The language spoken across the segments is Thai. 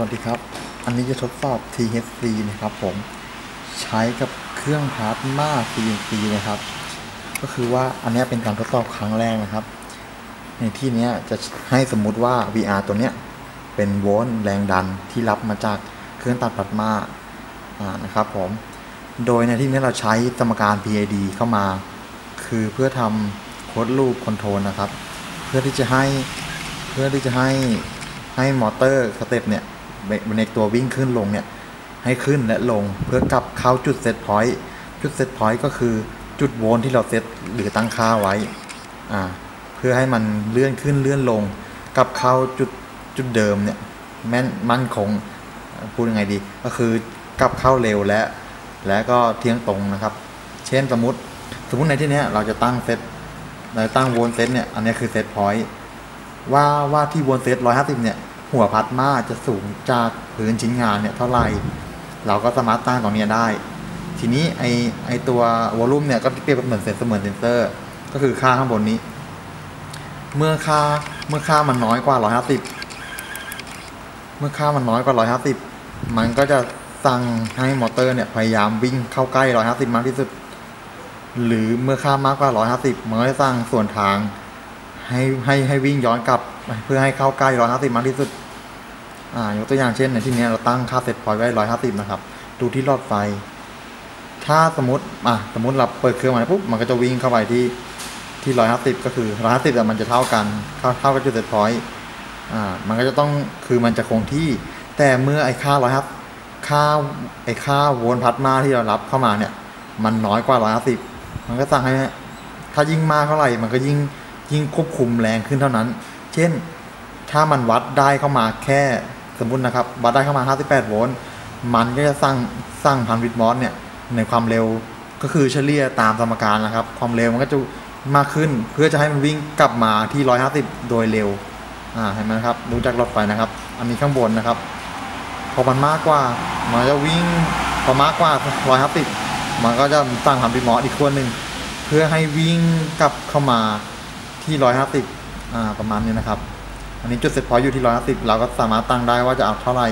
วัสดีครับ อันนี้จะทดสอบ THC นะครับผม ใช้กับเครื่องพลาสมา CNC นะครับ ก็คือว่าอันนี้เป็นการทดสอบครั้งแรกนะครับ ในที่นี้จะให้สมมุติว่า VR ตัวเนี้ยเป็นโวลต์แรงดันที่รับมาจากเครื่องตัดพลาสมาอ่านะครับผม โดยในที่นี้เราใช้สมการ PID เข้ามา คือเพื่อทำโค้ดลูปคอนโทรลนะครับ เพื่อที่จะให้เพื่อที่จะให้ให้มอเตอร์สเต็ปเนี่ย ในตัววิ่งขึ้นลงเนี่ยให้ขึ้นและลงเพื่อกลับเข้าจุดเซตพอยต์จุดเซตพอยต์ก็คือจุดโวลต์ที่เราเซตหรือตั้งค่าไว้อ่าเพื่อให้มันเลื่อนขึ้นเลื่อนลงกลับเข้าจุดจุดเดิมเนี่ยแม่นมั่นคงพูดยังไงดี ก็คือกลับเข้าเร็วและ และก็เที่ยงตรงนะครับ เช่นสมมติสมมติในที่นี้เราจะตั้งเซตเราตั้งโวลต์เซตเนี่ยอันนี้คือเซตพอยต์ว่าว่าที่โวลต์เซตร้อยห้าสิบเนี่ย หัวพัดมาจะสูงจากพื้นชิ้นงานเนี่ยเท่าไหร่ เราก็สามารถตั้งตรงนี้ได้ ทีนี้ไอไอตัววอลลุ่มเนี่ยก็เปรียบเหมือนเซนเสมือนเซนเซอร์ ก็คือค่าข้างบนนี้ เมื่อค่าเมื่อค่ามันน้อยกว่าร้อยห้าสิบเมื่อค่ามันน้อยกว่าร้อยห้าสิบมันก็จะสั่งให้มอเตอร์เนี่ยพยายามวิ่งเข้าใกล้ร้อยห้าสิบมากที่สุด หรือเมื่อค่ามากกว่าร้อยห้าสิบมันก็จะสร้างส่วนทาง ให้ให้ให้วิ่งย้อนกลับ เพื่อให้เข้าใกล้ร้อยห้าสิบมากที่สุด อ่ายกตัวอย่างเช่นในที่นี้เราตั้งค่าเซตพอยต์ไว้ร้อยห้าสิบนะครับ ดูที่หลอดไฟ ถ้าสมมติอะสมมติเราเปิดเครื่องมาปุ๊บมันก็จะวิ่งเข้าไปที่ที่ร้อยห้าสิบก็คือร้อยห้าสิบแต่มันจะเท่ากันเท่าเท่ากับจุดเซตพอยต์อ่ามันก็จะต้องคือมันจะคงที่ แต่เมื่อไอ้ค่าร้อยห้าค่าไอ้ค่าวลต์พัดมาที่เรารับเข้ามาเนี่ย มันน้อยกว่าร้อยห้าสิบมันก็สั่งให้ถ้ายิ่งมากเท่าไหร่มันก็ยิ่ง ยิ่งควบคุมแรงขึ้นเท่านั้น เช่น ถ้ามันวัดได้เข้ามาแค่สมมตินะครับ วัดได้เข้ามา 58 โวลต์ มันก็จะสร้างสร้างพันวิดมอสเนี่ยในความเร็วก็คือเฉลี่ยตามสมการนะครับ ความเร็วมันก็จะมากขึ้นเพื่อจะให้มันวิ่งกลับมาที่ 150 โดยเร็ว อ่า เห็นไหมครับ ดูจากรถไฟนะครับ อันนี้ข้างบนนะครับ พอมันมากกว่า มันจะวิ่ง พอมากกว่า 150 มันก็จะสร้างพันวิดมอสอีกขั้วหนึ่งเพื่อให้วิ่งกลับเข้ามา ที่ 150อ่าประมาณนี้นะครับ อันนี้จุดเซตพอยต์อยู่ที่ 150 เราก็สามารถตั้งได้ว่าจะเอาเท่าไหร่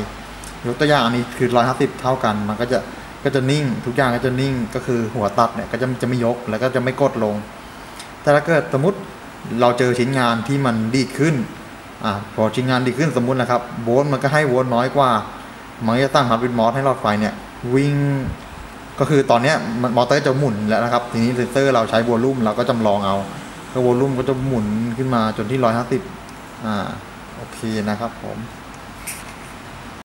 ยกตัวอย่างอันนี้คือ 150 เท่ากัน มันก็จะก็จะนิ่ง ทุกอย่างก็จะนิ่งก็คือหัวตัดเนี่ยก็จะจะไม่ยกแล้วก็จะไม่กดลง แต่ถ้าเกิดสมมติเราเจอชิ้นงานที่มันดีขึ้นอ่าพอชิ้นงานดีขึ้นสมมุตินะครับโวลต์มันก็ให้โวลต์น้อยกว่ามันจะตั้งฮาร์ดวิดมอสให้หลอดไฟเนี่ยวิ่งก็คือตอนนี้มอเตอร์จะหมุนแล้วนะครับ ทีนี้เซนเซอร์เราใช้วอลลุ่มเราก็จำลองเอา ก็วอลลุ่มก็จะหมุนขึ้นมาจนที่ร้อยห้าสิบอ่า โอเคนะครับผม